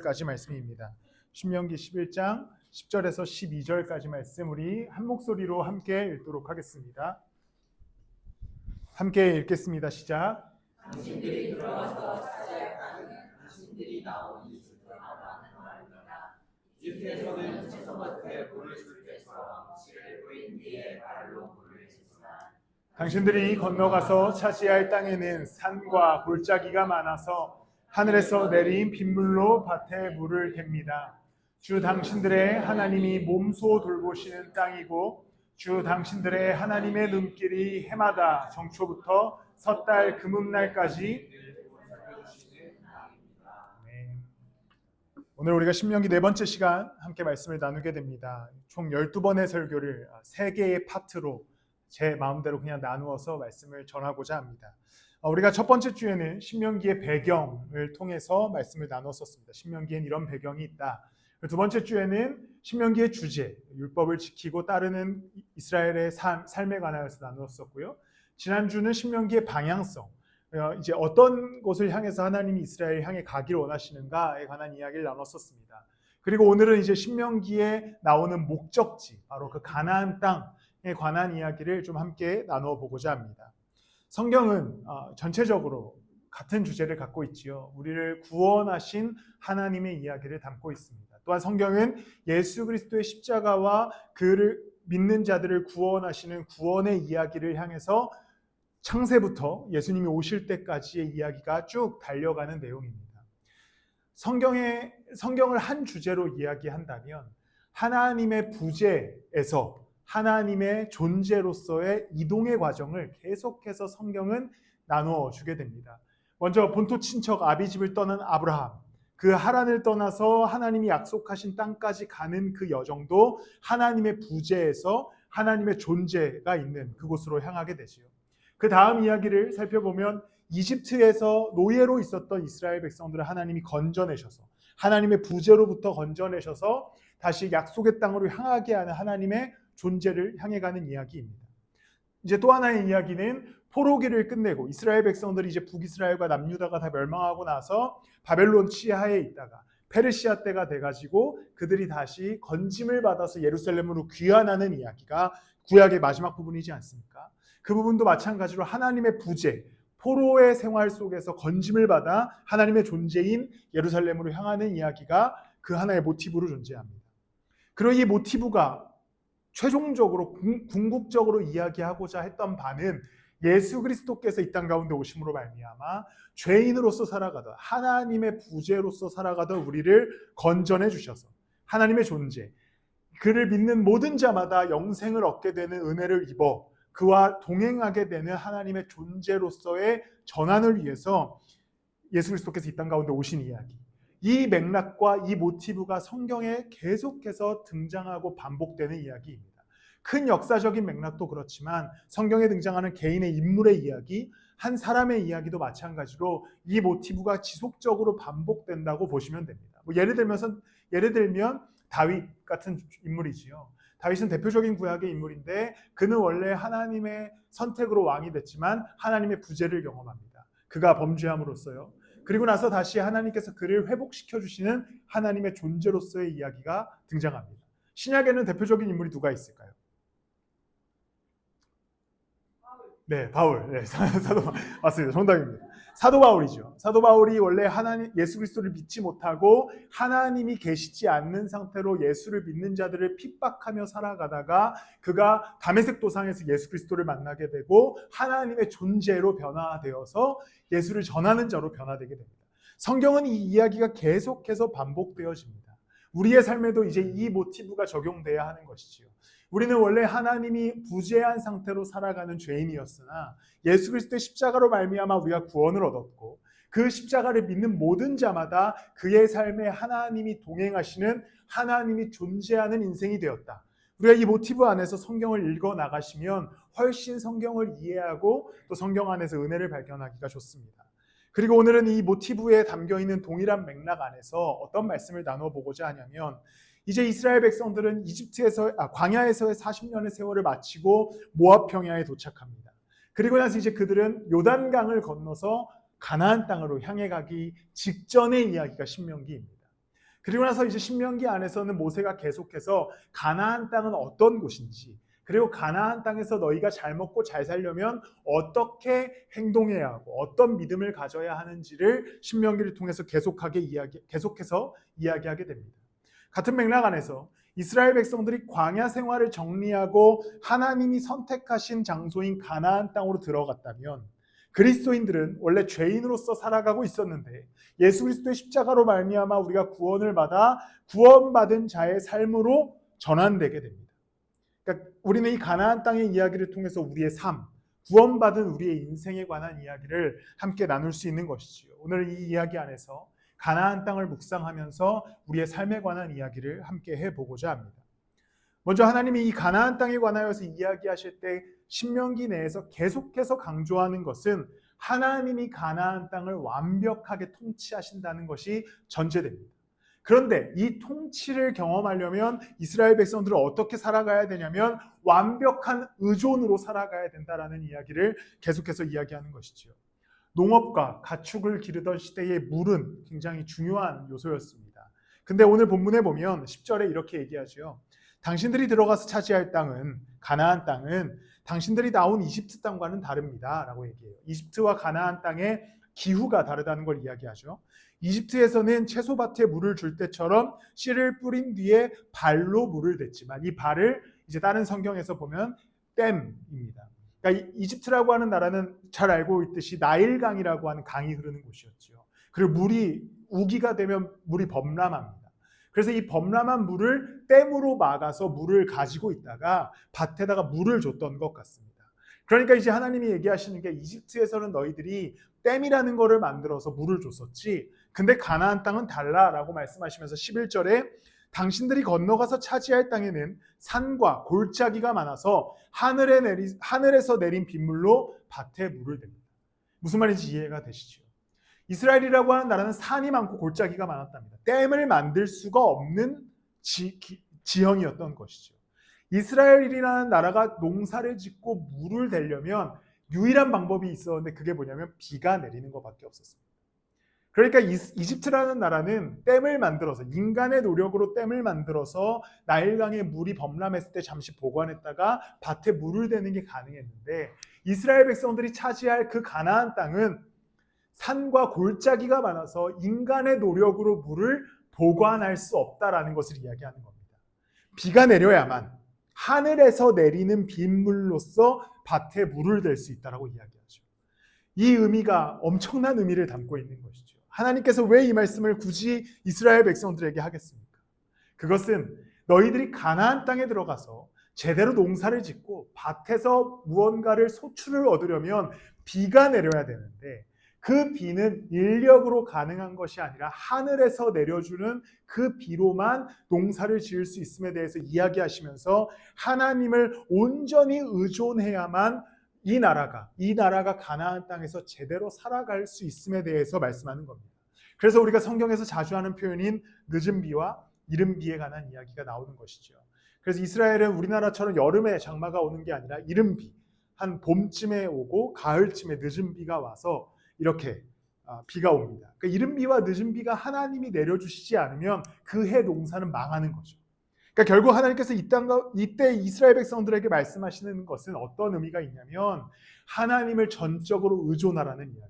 까지 말씀입니다. 신명기 11장 10절에서 12절까지 말씀 우리 한 목소리로 함께 읽도록 하겠습니다. 함께 읽겠습니다. 시작. 당신들이 땅은 당신들이 나온 이집트 하나는 말입니다. 이집트에서는 채소 밭에 물을 줄 때처럼 씨를 뿌린 뒤에 발로 물을 줬지만 당신들이 건너가서 차지할 땅에는 산과 골짜기가 많아서 하늘에서 내린 빗물로 밭에 물을 댑니다. 주 당신들의 하나님이 몸소 돌보시는 땅이고 주 당신들의 하나님의 눈길이 해마다 정초부터 섣달 금음날까지 아멘. 오늘 우리가 신명기 네 번째 시간 함께 말씀을 나누게 됩니다. 총 12번의 설교를 세 개의 파트로 제 마음대로 그냥 나누어서 말씀을 전하고자 합니다. 어, 우리가 첫 번째 주에는 신명기의 배경을 통해서 말씀을 나눴었습니다. 신명기엔 이런 배경이 있다. 두 번째 주에는 신명기의 주제, 율법을 지키고 따르는 이스라엘의 삶, 삶에 관하여서 나누었었고요. 지난주는 신명기의 방향성, 어, 이제 어떤 곳을 향해서 하나님이 이스라엘 향해 가기를 원하시는가에 관한 이야기를 나눴었습니다. 그리고 오늘은 이제 신명기에 나오는 목적지, 바로 그 가나안 땅에 관한 이야기를 좀 함께 나누어 보고자 합니다. 성경은 어, 전체적으로 같은 주제를 갖고 있지요. 우리를 구원하신 하나님의 이야기를 담고 있습니다. 또한 성경은 예수 그리스도의 십자가와 그를 믿는 자들을 구원하시는 구원의 이야기를 향해서 창세부터 예수님이 오실 때까지의 이야기가 쭉 달려가는 내용입니다. 성경의 성경을 한 주제로 이야기한다면 하나님의 부재에서 하나님의 존재로서의 이동의 과정을 계속해서 성경은 나누어 주게 됩니다. 먼저 본토 친척 아비집을 떠난 아브라함, 그 하란을 떠나서 하나님이 약속하신 땅까지 가는 그 여정도 하나님의 부재에서 하나님의 존재가 있는 그곳으로 향하게 되지요. 그 다음 이야기를 살펴보면 이집트에서 노예로 있었던 이스라엘 백성들을 하나님이 건져내셔서 하나님의 부재로부터 건져내셔서 다시 약속의 땅으로 향하게 하는 하나님의 존재를 향해 가는 이야기입니다. 이제 또 하나의 이야기는 포로기를 끝내고 이스라엘 백성들이 이제 북이스라엘과 남유다가 다 멸망하고 나서 바벨론 치하에 있다가 페르시아 때가 돼가지고 그들이 다시 건짐을 받아서 예루살렘으로 귀환하는 이야기가 구약의 마지막 부분이지 않습니까? 그 부분도 마찬가지로 하나님의 부재, 포로의 생활 속에서 건짐을 받아 하나님의 존재인 예루살렘으로 향하는 이야기가 그 하나의 모티브로 존재합니다. 그리고 이 모티브가 최종적으로 궁극적으로 이야기하고자 했던 바는 예수 그리스도께서 이 땅 가운데 오심으로 말미암아 죄인으로서 살아가던 하나님의 부재로서 살아가던 우리를 건전해 주셔서 하나님의 존재 그를 믿는 모든 자마다 영생을 얻게 되는 은혜를 입어 그와 동행하게 되는 하나님의 존재로서의 전환을 위해서 예수 그리스도께서 이 땅 가운데 오신 이야기 이 맥락과 이 모티브가 성경에 계속해서 등장하고 반복되는 이야기입니다. 큰 역사적인 맥락도 그렇지만 성경에 등장하는 개인의 인물의 이야기, 한 사람의 이야기도 마찬가지로 이 모티브가 지속적으로 반복된다고 보시면 됩니다. 뭐 예를 들면서 예를 들면 다윗 같은 인물이지요. 다윗은 대표적인 구약의 인물인데 그는 원래 하나님의 선택으로 왕이 됐지만 하나님의 부재를 경험합니다. 그가 범죄함으로써요. 그리고 나서 다시 하나님께서 그를 회복시켜 주시는 하나님의 존재로서의 이야기가 등장합니다. 신약에는 대표적인 인물이 누가 있을까요? 네, 바울. 네, 사도 맞습니다. 정답입니다. 사도 바울이죠. 사도 바울이 원래 하나님 예수 그리스도를 믿지 못하고 하나님이 계시지 않는 상태로 예수를 믿는 자들을 핍박하며 살아가다가 그가 담에색 도상에서 예수 그리스도를 만나게 되고 하나님의 존재로 변화되어서 예수를 전하는 자로 변화되게 됩니다. 성경은 이 이야기가 계속해서 반복되어집니다. 우리의 삶에도 이제 이 모티브가 적용돼야 하는 것이지요. 우리는 원래 하나님이 부재한 상태로 살아가는 죄인이었으나 예수 그리스도의 십자가로 말미암아 우리가 구원을 얻었고 그 십자가를 믿는 모든 자마다 그의 삶에 하나님이 동행하시는 하나님이 존재하는 인생이 되었다. 우리가 이 모티브 안에서 성경을 읽어 나가시면 훨씬 성경을 이해하고 또 성경 안에서 은혜를 발견하기가 좋습니다. 그리고 오늘은 이 모티브에 담겨 있는 동일한 맥락 안에서 어떤 말씀을 나눠 보고자 하냐면 이제 이스라엘 백성들은 이집트에서 아, 광야에서의 40년의 세월을 마치고 모압 평야에 도착합니다. 그리고 나서 이제 그들은 요단강을 건너서 가나안 땅으로 향해 가기 직전의 이야기가 신명기입니다. 그리고 나서 이제 신명기 안에서는 모세가 계속해서 가나안 땅은 어떤 곳인지 그리고 가나안 땅에서 너희가 잘 먹고 잘 살려면 어떻게 행동해야 하고 어떤 믿음을 가져야 하는지를 신명기를 통해서 계속하게 이야기 계속해서 이야기하게 됩니다. 같은 맥락 안에서 이스라엘 백성들이 광야 생활을 정리하고 하나님이 선택하신 장소인 가나안 땅으로 들어갔다면 그리스도인들은 원래 죄인으로서 살아가고 있었는데 예수 그리스도의 십자가로 말미암아 우리가 구원을 받아 구원받은 자의 삶으로 전환되게 됩니다. 그러니까 우리는 이 가나안 땅의 이야기를 통해서 우리의 삶, 구원받은 우리의 인생에 관한 이야기를 함께 나눌 수 있는 것이지요. 오늘 이 이야기 안에서 가나안 땅을 묵상하면서 우리의 삶에 관한 이야기를 함께 해보고자 합니다. 먼저 하나님이 이 가나안 땅에 관하여서 이야기하실 때 신명기 내에서 계속해서 강조하는 것은 하나님이 가나안 땅을 완벽하게 통치하신다는 것이 전제됩니다. 그런데 이 통치를 경험하려면 이스라엘 백성들은 어떻게 살아가야 되냐면 완벽한 의존으로 살아가야 된다라는 이야기를 계속해서 이야기하는 것이지요. 농업과 가축을 기르던 시대의 물은 굉장히 중요한 요소였습니다. 근데 오늘 본문에 보면 10절에 이렇게 얘기하죠. 당신들이 들어가서 차지할 땅은 가나안 땅은 당신들이 나온 이집트 땅과는 다릅니다라고 얘기해요. 이집트와 가나안 땅의 기후가 다르다는 걸 이야기하죠. 이집트에서는 채소밭에 물을 줄 때처럼 씨를 뿌린 뒤에 발로 물을 댔지만 이 발을 이제 다른 성경에서 보면 댐입니다. 그러니까 이집트라고 하는 나라는 잘 알고 있듯이 나일강이라고 하는 강이 흐르는 곳이었죠. 그리고 물이 우기가 되면 물이 범람합니다. 그래서 이 범람한 물을 댐으로 막아서 물을 가지고 있다가 밭에다가 물을 줬던 것 같습니다. 그러니까 이제 하나님이 얘기하시는 게 이집트에서는 너희들이 댐이라는 거를 만들어서 물을 줬었지. 근데 가나안 땅은 달라라고 말씀하시면서 11절에 당신들이 건너가서 차지할 땅에는 산과 골짜기가 많아서 하늘에 내리, 하늘에서 내린 빗물로 밭에 물을 댑니다. 무슨 말인지 이해가 되시죠? 이스라엘이라고 하는 나라는 산이 많고 골짜기가 많았답니다. 댐을 만들 수가 없는 지, 기, 지형이었던 것이죠. 이스라엘이라는 나라가 농사를 짓고 물을 대려면 유일한 방법이 있었는데 그게 뭐냐면 비가 내리는 것밖에 없었습니다. 그러니까 이집트라는 나라는 댐을 만들어서 인간의 노력으로 댐을 만들어서 나일강의 물이 범람했을 때 잠시 보관했다가 밭에 물을 대는 게 가능했는데 이스라엘 백성들이 차지할 그 가나안 땅은 산과 골짜기가 많아서 인간의 노력으로 물을 보관할 수 없다라는 것을 이야기하는 겁니다. 비가 내려야만 하늘에서 내리는 빗물로서 밭에 물을 댈 수 있다라고 이야기하죠. 이 의미가 엄청난 의미를 담고 있는 것이죠. 하나님께서 왜 이 말씀을 굳이 이스라엘 백성들에게 하겠습니까? 그것은 너희들이 가나안 땅에 들어가서 제대로 농사를 짓고 밭에서 무언가를 소출을 얻으려면 비가 내려야 되는데 그 비는 인력으로 가능한 것이 아니라 하늘에서 내려주는 그 비로만 농사를 지을 수 있음에 대해서 이야기하시면서 하나님을 온전히 의존해야만 이 나라가 이 나라가 가나안 땅에서 제대로 살아갈 수 있음에 대해서 말씀하는 겁니다. 그래서 우리가 성경에서 자주 하는 표현인 늦은 비와 이른 비에 관한 이야기가 나오는 것이죠. 그래서 이스라엘은 우리나라처럼 여름에 장마가 오는 게 아니라 이른 비, 한 봄쯤에 오고 가을쯤에 늦은 비가 와서 이렇게 아, 비가 옵니다. 그러니까 이른 비와 늦은 비가 하나님이 내려주시지 않으면 그 해 농사는 망하는 거죠. 그러니까 결국 하나님께서 이 땅, 이때 이스라엘 백성들에게 말씀하시는 것은 어떤 의미가 있냐면 하나님을 전적으로 의존하라는 이야기입니다.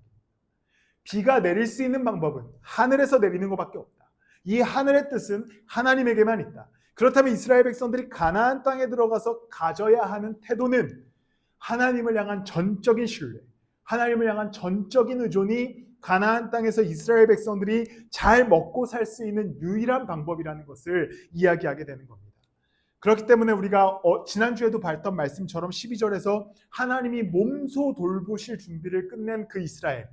비가 내릴 수 있는 방법은 하늘에서 내리는 것밖에 없다. 이 하늘의 뜻은 하나님에게만 있다. 그렇다면 이스라엘 백성들이 가나안 땅에 들어가서 가져야 하는 태도는 하나님을 향한 전적인 신뢰, 하나님을 향한 전적인 의존이 가나안 땅에서 이스라엘 백성들이 잘 먹고 살 수 있는 유일한 방법이라는 것을 이야기하게 되는 겁니다. 그렇기 때문에 우리가 어, 지난주에도 봤던 말씀처럼 12절에서 하나님이 몸소 돌보실 준비를 끝낸 그 이스라엘,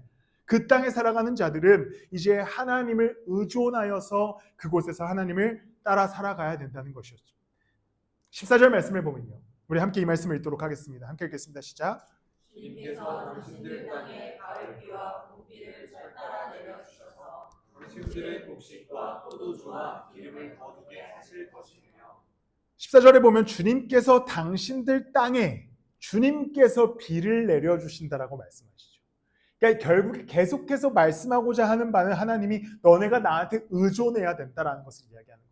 그 땅에 살아가는 자들은 이제 하나님을 의존하여서 그곳에서 하나님을 따라 살아가야 된다는 것이었죠. 14절 말씀을 보면요. 우리 함께 이 말씀을 읽도록 하겠습니다. 함께 읽겠습니다. 시작. 봄비를 잘 따라 내려주셔서 당신들의 곡식과 포도주와 기름을 거두게 하실 것이며 14절에 보면 주님께서 당신들 땅에 주님께서 비를 내려주신다라고 말씀하시죠. 그러니까 결국에 계속해서 말씀하고자 하는 바는 하나님이 너네가 나한테 의존해야 된다라는 것을 이야기하는.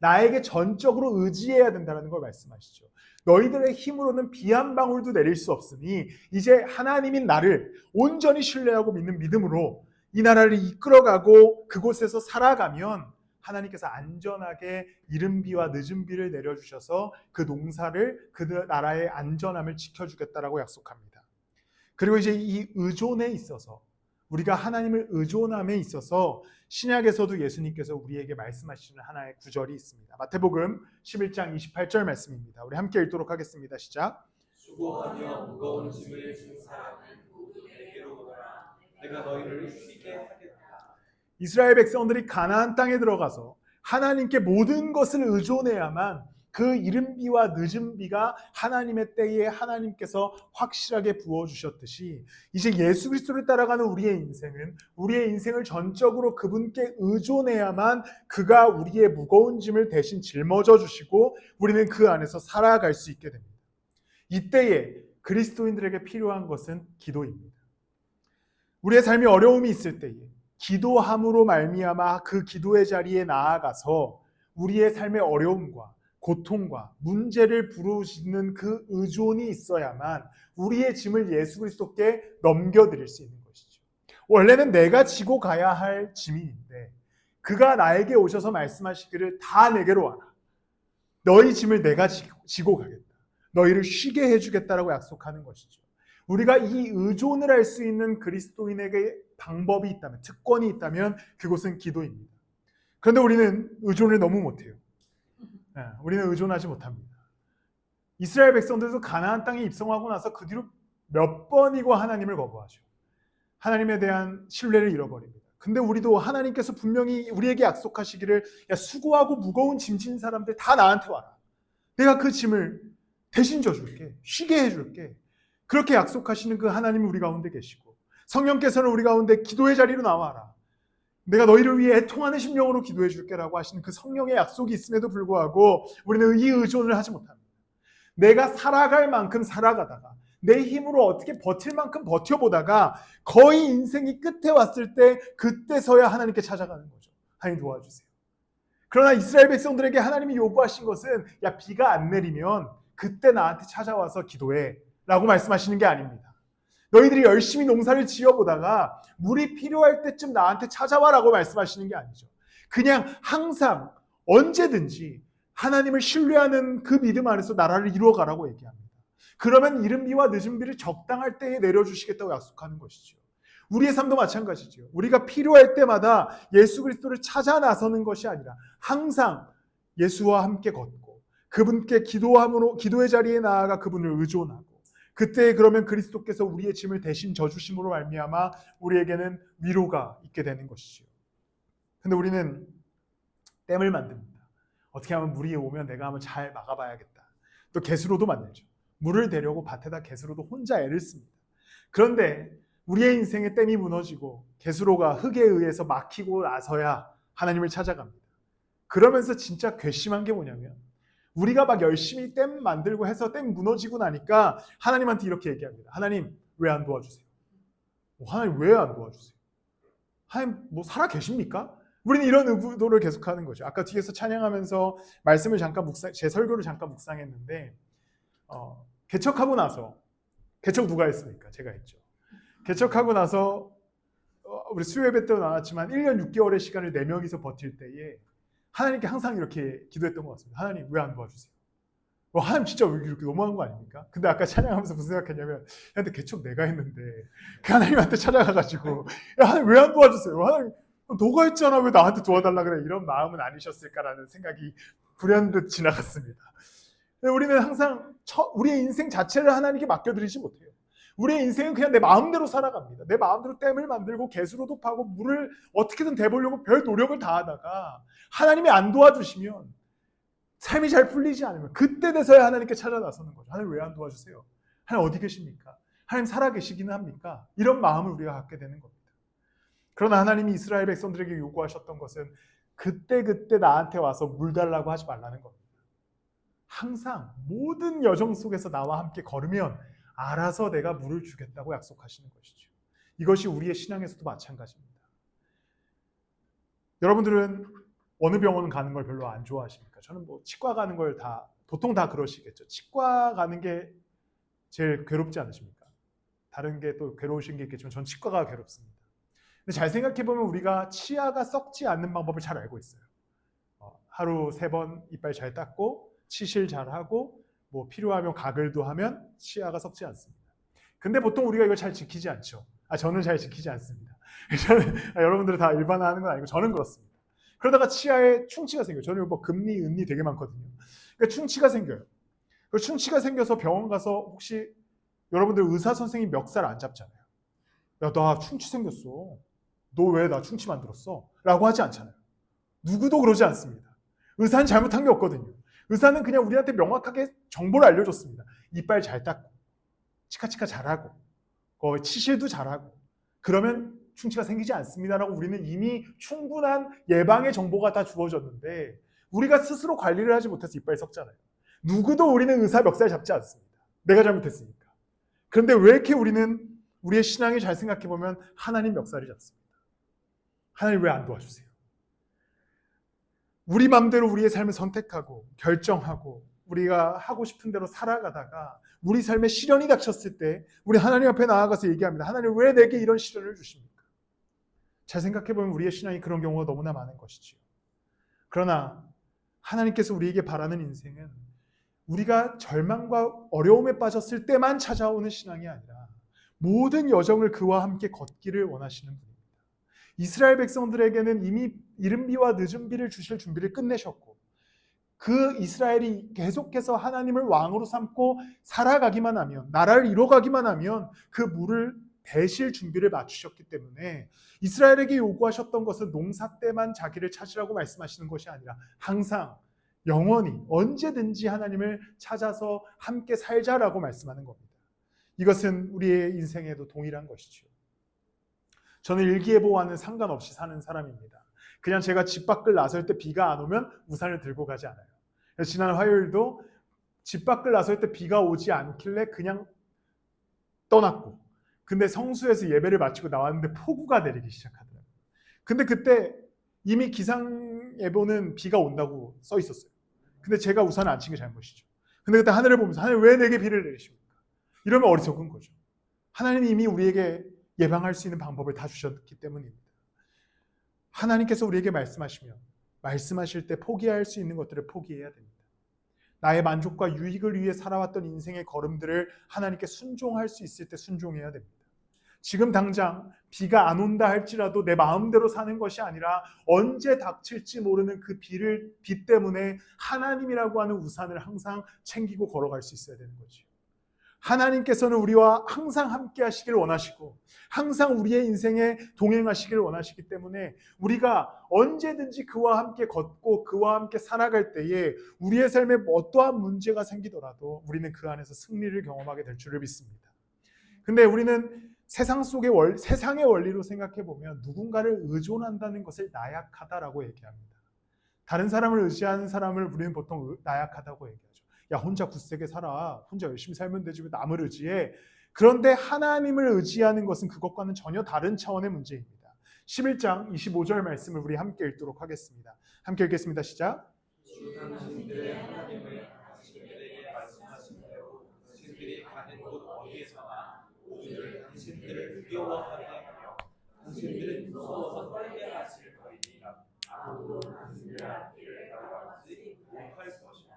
나에게 전적으로 의지해야 된다라는 걸 말씀하시죠. 너희들의 힘으로는 비 한 방울도 내릴 수 없으니 이제 하나님인 나를 온전히 신뢰하고 믿는 믿음으로 이 나라를 이끌어가고 그곳에서 살아가면 하나님께서 안전하게 이른 비와 늦은 비를 내려주셔서 그 농사를 그 나라의 안전함을 지켜주겠다라고 약속합니다. 그리고 이제 이 의존에 있어서 우리가 하나님을 의존함에 있어서 신약에서도 예수님께서 우리에게 말씀하시는 하나의 구절이 있습니다. 마태복음 11장 28절 말씀입니다. 우리 함께 읽도록 하겠습니다. 시작. 수고하며 무거운 짐을 진 사람은 모두 내게로 오너라 내가 너희를 쉬게 하겠다 이스라엘 백성들이 가나안 땅에 들어가서 하나님께 모든 것을 의존해야만 그 이른 비와 늦은 비가 하나님의 때에 하나님께서 확실하게 부어 주셨듯이 이제 예수 그리스도를 따라가는 우리의 인생은 우리의 인생을 전적으로 그분께 의존해야만 그가 우리의 무거운 짐을 대신 짊어져 주시고 우리는 그 안에서 살아갈 수 있게 됩니다. 이때에 그리스도인들에게 필요한 것은 기도입니다. 우리의 삶이 어려움이 있을 때에 기도함으로 말미암아 그 기도의 자리에 나아가서 우리의 삶의 어려움과 고통과 문제를 부르시는 그 의존이 있어야만 우리의 짐을 예수 그리스도께 넘겨드릴 수 있는 것이죠. 원래는 내가 지고 가야 할 있는데 그가 나에게 오셔서 말씀하시기를 다 내게로 와라. 너희 짐을 내가 지고 가겠다. 너희를 쉬게 해주겠다라고 약속하는 것이죠. 우리가 이 의존을 할 수 있는 그리스도인에게 방법이 있다면, 특권이 있다면 그곳은 기도입니다. 그런데 우리는 의존을 너무 못해요. 네, 우리는 의존하지 못합니다. 이스라엘 백성들도 가나안 땅에 입성하고 나서 그 뒤로 몇 번이고 하나님을 거부하죠. 하나님에 대한 신뢰를 잃어버립니다. 근데 우리도 하나님께서 분명히 우리에게 약속하시기를 야 수고하고 무거운 짐진 사람들 다 나한테 와라. 내가 그 짐을 대신 져줄게. 쉬게 해줄게. 그렇게 약속하시는 그 하나님이 우리 가운데 계시고 성령께서는 우리 가운데 기도의 자리로 나와라. 내가 너희를 위해 애통하는 심령으로 기도해 줄게라고 하시는 그 성령의 약속이 있음에도 불구하고 우리는 이 의존을 하지 못합니다. 내가 살아갈 만큼 살아가다가 내 힘으로 어떻게 버틸 만큼 버텨보다가 거의 인생이 끝에 왔을 때 그때서야 하나님께 찾아가는 거죠. 하나님 도와주세요. 그러나 이스라엘 백성들에게 하나님이 요구하신 것은 야 비가 안 내리면 그때 나한테 찾아와서 기도해 라고 말씀하시는 게 아닙니다. 너희들이 열심히 농사를 지어보다가 물이 필요할 때쯤 나한테 찾아와라고 말씀하시는 게 아니죠. 그냥 항상 언제든지 하나님을 신뢰하는 그 믿음 안에서 나라를 이루어가라고 얘기합니다. 그러면 이른 비와 늦은 비를 적당할 때에 내려주시겠다고 약속하는 것이죠. 우리의 삶도 마찬가지죠. 우리가 필요할 때마다 예수 그리스도를 찾아 나서는 것이 아니라 항상 예수와 함께 걷고 그분께 기도함으로 기도의 자리에 나아가 그분을 의존하고 그때 그러면 그리스도께서 우리의 짐을 대신 져주심으로 말미암아 우리에게는 위로가 있게 되는 것이죠. 근데 우리는 댐을 만듭니다. 어떻게 하면 물이 오면 내가 한번 잘 막아봐야겠다. 또 개수로도 만들죠. 물을 대려고 밭에다 개수로도 혼자 애를 씁니다. 그런데 우리의 인생의 댐이 무너지고 개수로가 흙에 의해서 막히고 나서야 하나님을 찾아갑니다. 그러면서 진짜 괘씸한 게 뭐냐면 우리가 막 열심히 댐 만들고 해서 댐 무너지고 나니까 하나님한테 이렇게 얘기합니다. 하나님 왜 안 도와주세요? 뭐 하나님 왜 안 도와주세요? 하나님 뭐 살아 계십니까? 우리는 이런 의도를 계속하는 거죠. 아까 뒤에서 찬양하면서 말씀을 잠깐 묵상, 제 설교를 잠깐 묵상했는데 어, 개척하고 나서 개척 누가 했습니까? 제가 했죠. 개척하고 나서 어, 우리 수요예배 때도 나왔지만 1년 6개월의 시간을 4명이서 버틸 때에 하나님께 항상 이렇게 기도했던 것 같습니다. 하나님 왜 안 도와주세요? 뭐 하나님 진짜 왜 이렇게 너무한 거 아닙니까? 근데 아까 찬양하면서 무슨 생각했냐면 근데 개척 내가 했는데 그 하나님한테 찾아가가지고 야, 하나님 왜 안 도와주세요? 하나님 너가 했잖아 왜 나한테 도와달라 그래 이런 마음은 아니셨을까라는 생각이 불현듯 지나갔습니다. 우리는 항상 우리의 인생 자체를 하나님께 맡겨드리지 못해요. 우리의 인생은 그냥 내 마음대로 살아갑니다. 내 마음대로 댐을 만들고 개수로 도 파고 물을 어떻게든 대보려고 별 노력을 다하다가 하나님이 안 도와주시면 삶이 잘 풀리지 않으면 그때 돼서야 하나님께 찾아 나서는 거죠. 하나님 왜 안 도와주세요? 하나님 어디 계십니까? 하나님 살아 계시기는 합니까? 이런 마음을 우리가 갖게 되는 겁니다. 그러나 하나님이 이스라엘 백성들에게 요구하셨던 것은 그때 그때 나한테 와서 물 달라고 하지 말라는 겁니다. 항상 모든 여정 속에서 나와 함께 걸으면 알아서 내가 물을 주겠다고 약속하시는 것이죠. 이것이 우리의 신앙에서도 마찬가지입니다. 여러분들은 어느 병원 가는 걸 별로 안 좋아하십니까? 저는 뭐 치과 가는 걸 다 보통 다 그러시겠죠. 치과 가는 게 제일 괴롭지 않으십니까? 다른 게 또 괴로우신 게 있겠지만 전 치과가 괴롭습니다. 근데 잘 생각해 보면 우리가 치아가 썩지 않는 방법을 잘 알고 있어요. 어, 하루 세 번 이빨 잘 닦고 치실 잘 하고 뭐 필요하면 가글도 하면 치아가 썩지 않습니다. 근데 보통 우리가 이걸 잘 지키지 않죠. 아 저는 잘 지키지 않습니다. 저는 아, 여러분들은 다 일반화하는 건 아니고 저는 그렇습니다. 그러다가 치아에 충치가 생겨요. 저는 뭐 금리, 은리 되게 많거든요. 그러니까 충치가 생겨요. 그 충치가 생겨서 병원 가서 혹시 여러분들 의사 선생님 멱살 안 잡잖아요. 야, 나 충치 생겼어. 너 왜 나 충치 만들었어? 라고 하지 않잖아요. 누구도 그러지 않습니다. 의사는 잘못한 게 없거든요. 의사는 그냥 우리한테 명확하게 정보를 알려줬습니다. 이빨 잘 닦고, 치카치카 잘하고, 어, 치실도 잘하고, 그러면 충치가 생기지 않습니다라고 우리는 이미 충분한 예방의 정보가 다 주어졌는데 우리가 스스로 관리를 하지 못해서 이빨이 썩잖아요. 누구도 우리는 의사 멱살 잡지 않습니다. 내가 잘못했으니까. 그런데 왜 이렇게 우리는 우리의 신앙이 잘 생각해 보면 하나님 멱살이 잡습니다. 하나님 왜 안 도와주세요? 우리 마음대로 우리의 삶을 선택하고 결정하고 우리가 하고 싶은 대로 살아가다가 우리 삶에 시련이 닥쳤을 때 우리 하나님 앞에 나아가서 얘기합니다. 하나님 왜 내게 이런 시련을 주십니까? 잘 생각해 보면 우리의 신앙이 그런 경우가 너무나 많은 것이지요. 그러나 하나님께서 우리에게 바라는 인생은 우리가 절망과 어려움에 빠졌을 때만 찾아오는 신앙이 아니라 모든 여정을 그와 함께 걷기를 원하시는 분입니다. 이스라엘 백성들에게는 이미 이른 비와 늦은 비를 주실 준비를 끝내셨고 그 이스라엘이 계속해서 하나님을 왕으로 삼고 살아가기만 하면 나라를 이뤄가기만 하면 그 물을 대실 준비를 맞추셨기 때문에 이스라엘에게 요구하셨던 것은 농사 때만 자기를 찾으라고 말씀하시는 것이 아니라 항상 영원히 언제든지 하나님을 찾아서 함께 살자라고 말씀하는 겁니다. 이것은 우리의 인생에도 동일한 것이죠. 저는 일기예보와는 상관없이 사는 사람입니다. 그냥 제가 집 밖을 나설 때 비가 안 오면 우산을 들고 가지 않아요. 지난 화요일도 집 밖을 나설 때 비가 오지 않길래 그냥 떠났고 근데 성수에서 예배를 마치고 나왔는데 폭우가 내리기 시작하더라고요. 근데 그때 이미 기상 예보는 비가 온다고 써 있었어요. 근데 제가 우산을 안 친 게 잘못이죠. 근데 그때 하늘을 보면서 하나님 왜 내게 비를 내리십니까? 이러면 어리석은 거죠. 하나님이 이미 우리에게 예방할 수 있는 방법을 다 주셨기 때문입니다. 하나님께서 우리에게 말씀하시면 말씀하실 때 포기할 수 있는 것들을 포기해야 됩니다. 나의 만족과 유익을 위해 살아왔던 인생의 걸음들을 하나님께 순종할 수 있을 때 순종해야 됩니다. 지금 당장 비가 안 온다 할지라도 내 마음대로 사는 것이 아니라 언제 닥칠지 모르는 그 비를 비 때문에 하나님이라고 하는 우산을 항상 챙기고 걸어갈 수 있어야 되는 거죠. 하나님께서는 우리와 항상 함께 하시길 원하시고 항상 우리의 인생에 동행하시길 원하시기 때문에 우리가 언제든지 그와 함께 걷고 그와 함께 살아갈 때에 우리의 삶에 어떠한 문제가 생기더라도 우리는 그 안에서 승리를 경험하게 될 줄을 믿습니다. 근데 우리는 세상 속의 원, 세상의 원리로 생각해 보면 누군가를 의존한다는 것을 나약하다라고 얘기합니다. 다른 사람을 의지하는 사람을 우리는 보통 나약하다고 얘기하죠. 야 혼자 굳세게 살아. 혼자 열심히 살면 되지 왜 남을 의지해. 그런데 하나님을 의지하는 것은 그것과는 전혀 다른 차원의 문제입니다. 11장 25절 말씀을 우리 함께 읽도록 하겠습니다. 함께 읽겠습니다. 시작. 당신들은 무서워서 떨게 하실 것이니라 아무도 당신들 앞길을 걸어가지 못할 것입니다.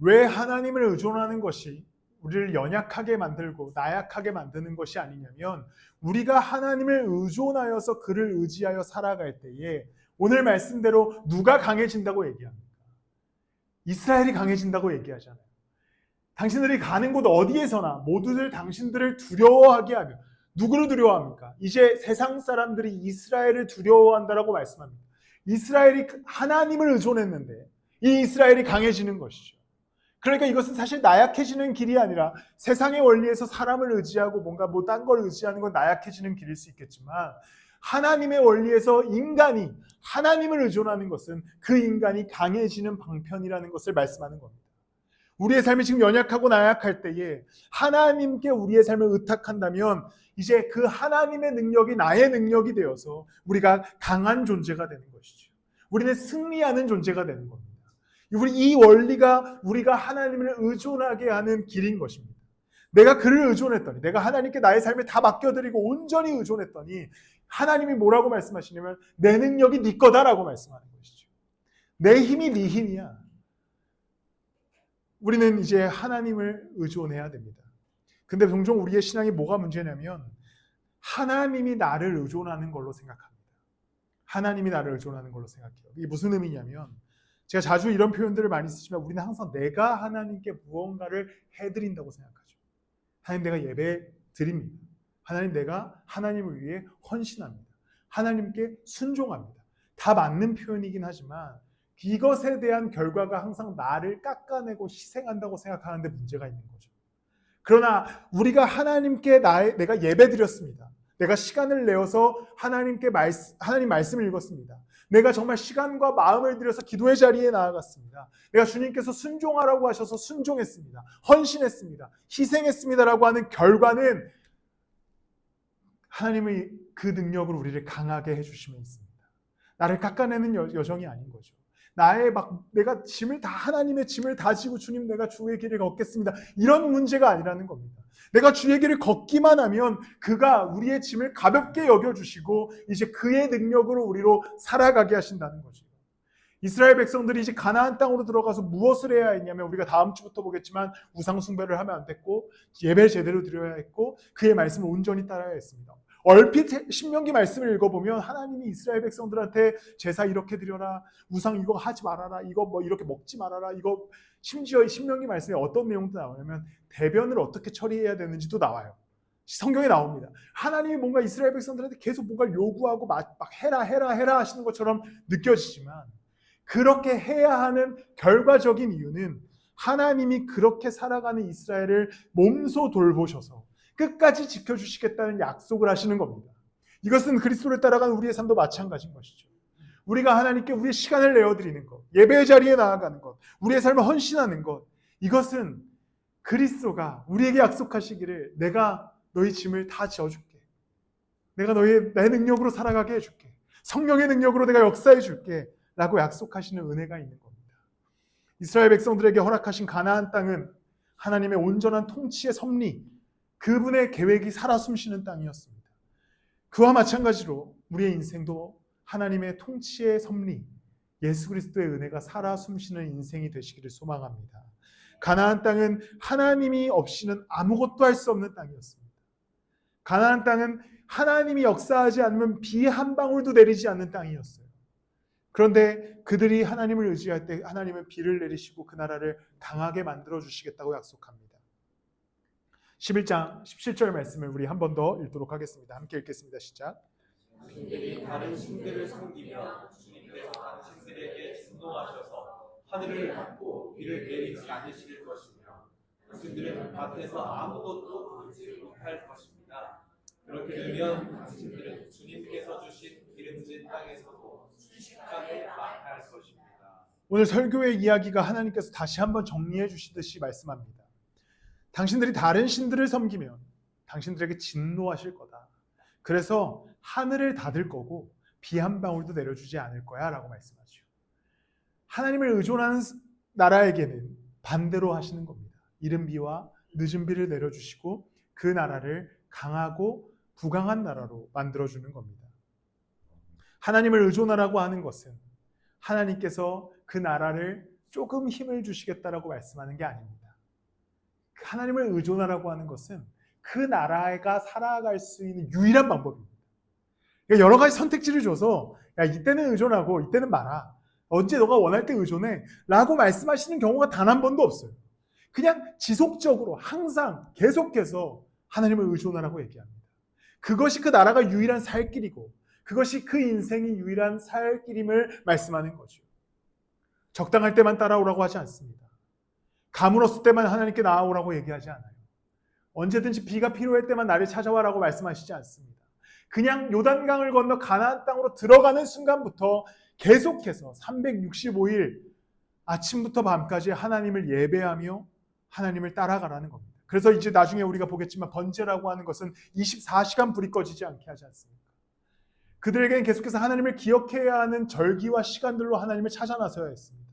왜 하나님을 의존하는 것이 우리를 연약하게 만들고 나약하게 만드는 것이 아니냐면 우리가 하나님을 의존하여서 그를 의지하여 살아갈 때에 오늘 말씀대로 누가 강해진다고 얘기합니까? 이스라엘이 강해진다고 얘기하잖아요. 당신들이 가는 곳 어디에서나 모두들 당신들을 두려워하게 하며 누구를 두려워합니까? 이제 세상 사람들이 이스라엘을 두려워한다라고 말씀합니다. 이스라엘이 하나님을 의존했는데 이 이스라엘이 강해지는 것이죠. 그러니까 이것은 사실 나약해지는 길이 아니라 세상의 원리에서 사람을 의지하고 뭔가 뭐 딴 걸 의지하는 건 나약해지는 길일 수 있겠지만 하나님의 원리에서 인간이 하나님을 의존하는 것은 그 인간이 강해지는 방편이라는 것을 말씀하는 겁니다. 우리의 삶이 지금 연약하고 나약할 때에 하나님께 우리의 삶을 의탁한다면 이제 그 하나님의 능력이 나의 능력이 되어서 우리가 강한 존재가 되는 것이죠. 우리는 승리하는 존재가 되는 겁니다. 이 원리가 우리가 하나님을 의존하게 하는 길인 것입니다. 내가 그를 의존했더니 내가 하나님께 나의 삶을 다 맡겨드리고 온전히 의존했더니 하나님이 뭐라고 말씀하시냐면 내 능력이 네 거다라고 말씀하는 것이죠. 내 힘이 네 힘이야. 우리는 이제 하나님을 의존해야 됩니다. 근데 종종 우리의 신앙이 뭐가 문제냐면 하나님이 나를 의존하는 걸로 생각합니다. 하나님이 나를 의존하는 걸로 생각해요. 이게 무슨 의미냐면 제가 자주 이런 표현들을 많이 쓰지만 우리는 항상 내가 하나님께 무언가를 해드린다고 생각하죠. 하나님 내가 예배 드립니다. 하나님 내가 하나님을 위해 헌신합니다. 하나님께 순종합니다. 다 맞는 표현이긴 하지만 이것에 대한 결과가 항상 나를 깎아내고 희생한다고 생각하는데 문제가 있는 거죠. 그러나 우리가 하나님께 나의, 내가 예배 드렸습니다. 내가 시간을 내어서 하나님께 말씀, 하나님 말씀을 읽었습니다. 내가 정말 시간과 마음을 들여서 기도의 자리에 나아갔습니다. 내가 주님께서 순종하라고 하셔서 순종했습니다. 헌신했습니다. 희생했습니다라고 하는 결과는 하나님의 그 능력으로 우리를 강하게 해주심에 있습니다. 나를 깎아내는 여, 여정이 아닌 거죠. 나의 막 내가 짐을 다 하나님의 짐을 다 지고 주님 내가 주의 길을 걷겠습니다. 이런 문제가 아니라는 겁니다. 내가 주의 길을 걷기만 하면 그가 우리의 짐을 가볍게 여겨 주시고 이제 그의 능력으로 우리로 살아가게 하신다는 거죠. 이스라엘 백성들이 이제 가나안 땅으로 들어가서 무엇을 해야 했냐면 우리가 다음 주부터 보겠지만 우상 숭배를 하면 안 됐고 예배 제대로 드려야 했고 그의 말씀을 온전히 따라야 했습니다. 얼핏 신명기 말씀을 읽어보면 하나님이 이스라엘 백성들한테 제사 이렇게 드려라 우상 이거 하지 말아라 이거 뭐 이렇게 먹지 말아라 이거 심지어 이 신명기 말씀에 어떤 내용도 나오냐면 대변을 어떻게 처리해야 되는지도 나와요. 성경에 나옵니다. 하나님이 뭔가 이스라엘 백성들한테 계속 뭔가를 요구하고 막, 막 해라 해라 해라 하시는 것처럼 느껴지지만 그렇게 해야 하는 결과적인 이유는 하나님이 그렇게 살아가는 이스라엘을 몸소 돌보셔서 끝까지 지켜주시겠다는 약속을 하시는 겁니다. 이것은 그리스도를 따라가는 우리의 삶도 마찬가지인 것이죠. 우리가 하나님께 우리의 시간을 내어드리는 것, 예배의 자리에 나아가는 것, 우리의 삶을 헌신하는 것, 이것은 그리스도가 우리에게 약속하시기를 내가 너희 짐을 다 지어줄게. 내가 너희 내 능력으로 살아가게 해줄게. 성령의 능력으로 내가 역사해 줄게. 라고 약속하시는 은혜가 있는 겁니다. 이스라엘 백성들에게 허락하신 가나안 땅은 하나님의 온전한 통치의 섭리, 그분의 계획이 살아 숨쉬는 땅이었습니다. 그와 마찬가지로 우리의 인생도 하나님의 통치의 섭리, 예수 그리스도의 은혜가 살아 숨쉬는 인생이 되시기를 소망합니다. 가나안 땅은 하나님이 없이는 아무것도 할 수 없는 땅이었습니다. 가나안 땅은 하나님이 역사하지 않으면 비 한 방울도 내리지 않는 땅이었어요. 그런데 그들이 하나님을 의지할 때 하나님은 비를 내리시고 그 나라를 강하게 만들어 주시겠다고 약속합니다. 11장 17절 말씀을 우리 한 번 더 읽도록 하겠습니다. 함께 읽겠습니다. 시작. 당신들이 다른 신들을 섬기며 주님께서 당신들에게 진노하셔서 하늘을 닫고 비를 내리지 않으실 것이며 당신들은 밭에서 아무것도 거두지 못할 것입니다. 그렇게 되면 당신들은 주님께서 주신 기름진 땅에서도 순식간에 망할 것입니다. 오늘 설교의 이야기가 하나님께서 다시 한번 정리해 주시듯이 말씀합니다. 당신들이 다른 신들을 섬기면 당신들에게 진노하실 거다. 그래서 하늘을 닫을 거고 비 한 방울도 내려주지 않을 거야 라고 말씀하죠. 하나님을 의존하는 나라에게는 반대로 하시는 겁니다. 이른 비와 늦은 비를 내려주시고 그 나라를 강하고 부강한 나라로 만들어주는 겁니다. 하나님을 의존하라고 하는 것은 하나님께서 그 나라를 조금 힘을 주시겠다라고 말씀하는 게 아닙니다. 하나님을 의존하라고 하는 것은 그 나라가 살아갈 수 있는 유일한 방법입니다. 그러니까 여러 가지 선택지를 줘서 야 이때는 의존하고 이때는 마라. 언제 너가 원할 때 의존해 라고 말씀하시는 경우가 단 한 번도 없어요. 그냥 지속적으로 항상 계속해서 하나님을 의존하라고 얘기합니다. 그것이 그 나라가 유일한 살 길이고 그것이 그 인생이 유일한 살 길임을 말씀하는 거죠. 적당할 때만 따라오라고 하지 않습니다. 가물었을 때만 하나님께 나아오라고 얘기하지 않아요. 언제든지 비가 필요할 때만 나를 찾아와라고 말씀하시지 않습니다. 그냥 요단강을 건너 가나안 땅으로 들어가는 순간부터 계속해서 365일 아침부터 밤까지 하나님을 예배하며 하나님을 따라가라는 겁니다. 그래서 이제 나중에 우리가 보겠지만 번제라고 하는 것은 24시간 불이 꺼지지 않게 하지 않습니까? 그들에게는 계속해서 하나님을 기억해야 하는 절기와 시간들로 하나님을 찾아 나서야 했습니다.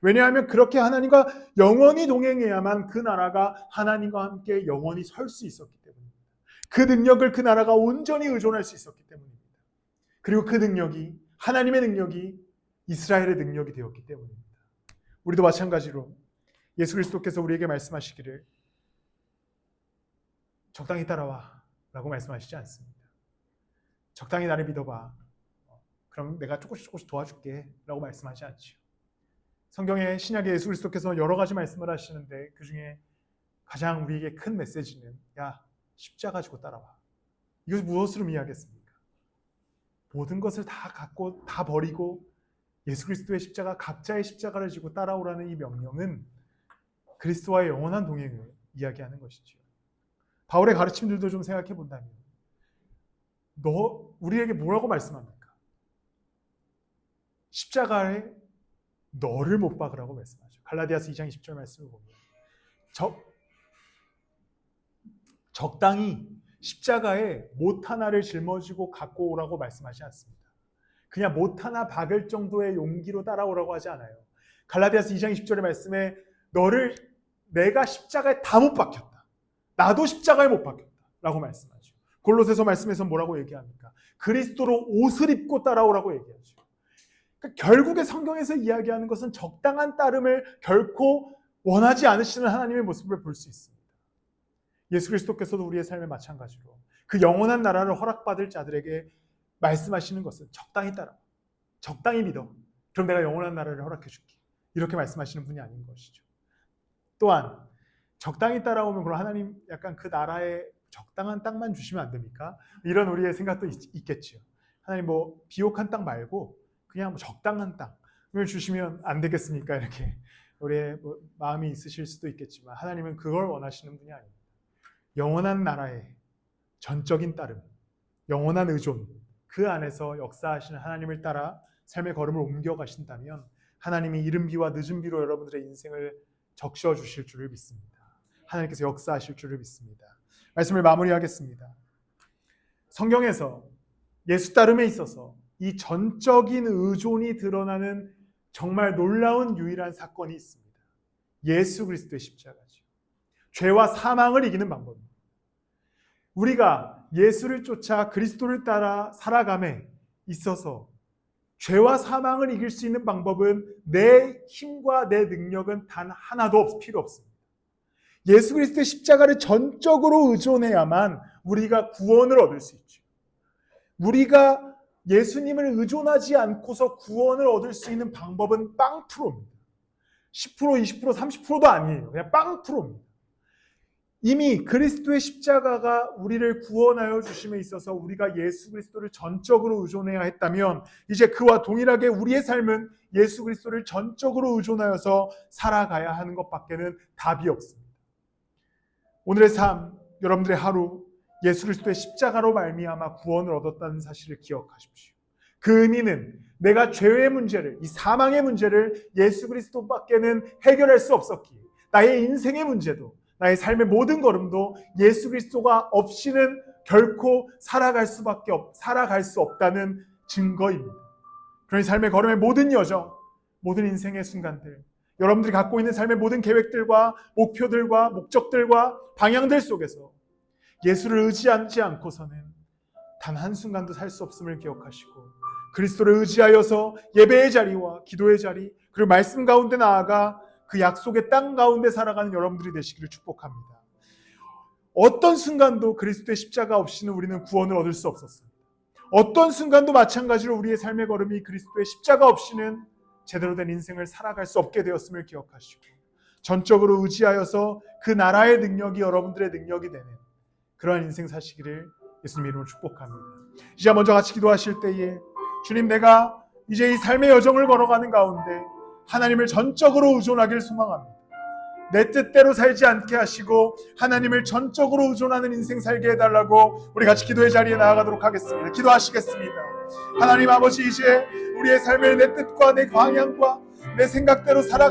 왜냐하면 그렇게 하나님과 영원히 동행해야만 그 나라가 하나님과 함께 영원히 설 수 있었기 때문입니다. 그 능력을 그 나라가 온전히 의존할 수 있었기 때문입니다. 그리고 그 능력이 하나님의 능력이 이스라엘의 능력이 되었기 때문입니다. 우리도 마찬가지로 예수 그리스도께서 우리에게 말씀하시기를 적당히 따라와 라고 말씀하시지 않습니다. 적당히 나를 믿어봐. 어, 그럼 내가 조금씩 조금씩 도와줄게 라고 말씀하지 않죠. 성경에 신약의 예수 그리스도께서 여러 가지 말씀을 하시는데 그 중에 가장 우리에게 큰 메시지는 야 십자 가 지고 따라와. 이것을 무엇으로 이해하겠습니까? 모든 것을 다 갖고 다 버리고 예수 그리스도의 십자가 각자의 십자가를 지고 따라오라는 이 명령은 그리스도와의 영원한 동행을 이야기하는 것이죠. 바울의 가르침들도 좀 생각해 본다면 너 우리에게 뭐라고 말씀합니까? 십자가에 너를 못 박으라고 말씀하죠. 갈라디아서 2장 20절 말씀을 보면 적, 적당히 십자가에 못 하나를 짊어지고 갖고 오라고 말씀하지 않습니다. 그냥 못 하나 박을 정도의 용기로 따라오라고 하지 않아요. 갈라디아서 2장 20절의 말씀에 너를 내가 십자가에 다 못 박혔다. 나도 십자가에 못 박혔다. 라고 말씀하죠. 골로새서 말씀에서 뭐라고 얘기합니까? 그리스도로 옷을 입고 따라오라고 얘기하죠. 그러니까 결국에 성경에서 이야기하는 것은 적당한 따름을 결코 원하지 않으시는 하나님의 모습을 볼 수 있습니다. 예수 그리스도께서도 우리의 삶에 마찬가지로 그 영원한 나라를 허락받을 자들에게 말씀하시는 것은 적당히 따라, 적당히 믿어. 그럼 내가 영원한 나라를 허락해 줄게. 이렇게 말씀하시는 분이 아닌 것이죠. 또한 적당히 따라오면 그럼 하나님 약간 그 나라에 적당한 땅만 주시면 안 됩니까? 이런 우리의 생각도 있, 겠죠 하나님 뭐 비옥한 땅 말고 그냥 뭐 적당한 땅을 주시면 안 되겠습니까? 이렇게 우리의 뭐 마음이 있으실 수도 있겠지만 하나님은 그걸 원하시는 분이 아닙니다. 영원한 나라의 전적인 따름, 영원한 의존, 그 안에서 역사하시는 하나님을 따라 삶의 걸음을 옮겨 가신다면 하나님이 이른 비와 늦은 비로 여러분들의 인생을 적셔 주실 줄을 믿습니다. 하나님께서 역사하실 줄을 믿습니다. 말씀을 마무리하겠습니다. 성경에서 예수 따름에 있어서 이 전적인 의존이 드러나는 정말 놀라운 유일한 사건이 있습니다. 예수 그리스도의 십자가죠. 죄와 사망을 이기는 방법입니다. 우리가 예수를 쫓아 그리스도를 따라 살아감에 있어서 죄와 사망을 이길 수 있는 방법은 내 힘과 내 능력은 단 하나도 필요 없습니다. 예수 그리스도의 십자가를 전적으로 의존해야만 우리가 구원을 얻을 수 있죠. 우리가 예수님을 의존하지 않고서 구원을 얻을 수 있는 방법은 빵 프로입니다. 10%, 20%, 30%도 아니에요. 그냥 빵 프로입니다. 이미 그리스도의 십자가가 우리를 구원하여 주심에 있어서 우리가 예수 그리스도를 전적으로 의존해야 했다면 이제 그와 동일하게 우리의 삶은 예수 그리스도를 전적으로 의존하여서 살아가야 하는 것밖에는 답이 없습니다. 오늘의 삶, 여러분들의 하루 예수 그리스도의 십자가로 말미암아 구원을 얻었다는 사실을 기억하십시오. 그 의미는 내가 죄의 문제를 이 사망의 문제를 예수 그리스도밖에는 해결할 수 없었기에 나의 인생의 문제도 나의 삶의 모든 걸음도 예수 그리스도가 없이는 결코 살아갈 수밖에 없, 살아갈 수 없다는 증거입니다. 그러니 삶의 걸음의 모든 여정, 모든 인생의 순간들, 여러분들이 갖고 있는 삶의 모든 계획들과 목표들과 목적들과 방향들 속에서 예수를 의지하지 않고서는 단 한순간도 살 수 없음을 기억하시고 그리스도를 의지하여서 예배의 자리와 기도의 자리 그리고 말씀 가운데 나아가 그 약속의 땅 가운데 살아가는 여러분들이 되시기를 축복합니다. 어떤 순간도 그리스도의 십자가 없이는 우리는 구원을 얻을 수 없었습니다. 어떤 순간도 마찬가지로 우리의 삶의 걸음이 그리스도의 십자가 없이는 제대로 된 인생을 살아갈 수 없게 되었음을 기억하시고 전적으로 의지하여서 그 나라의 능력이 여러분들의 능력이 되는 그러한 인생 사시기를 예수님 이름으로 축복합니다. 이제 먼저 같이 기도하실 때에 주님 내가 이제 이 삶의 여정을 걸어가는 가운데 하나님을 전적으로 의존하길 소망합니다. 내 뜻대로 살지 않게 하시고 하나님을 전적으로 의존하는 인생 살게 해달라고 우리 같이 기도의 자리에 나아가도록 하겠습니다. 기도하시겠습니다. 하나님 아버지 이제 우리의 삶을 내 뜻과 내 방향과 내 생각대로 살아가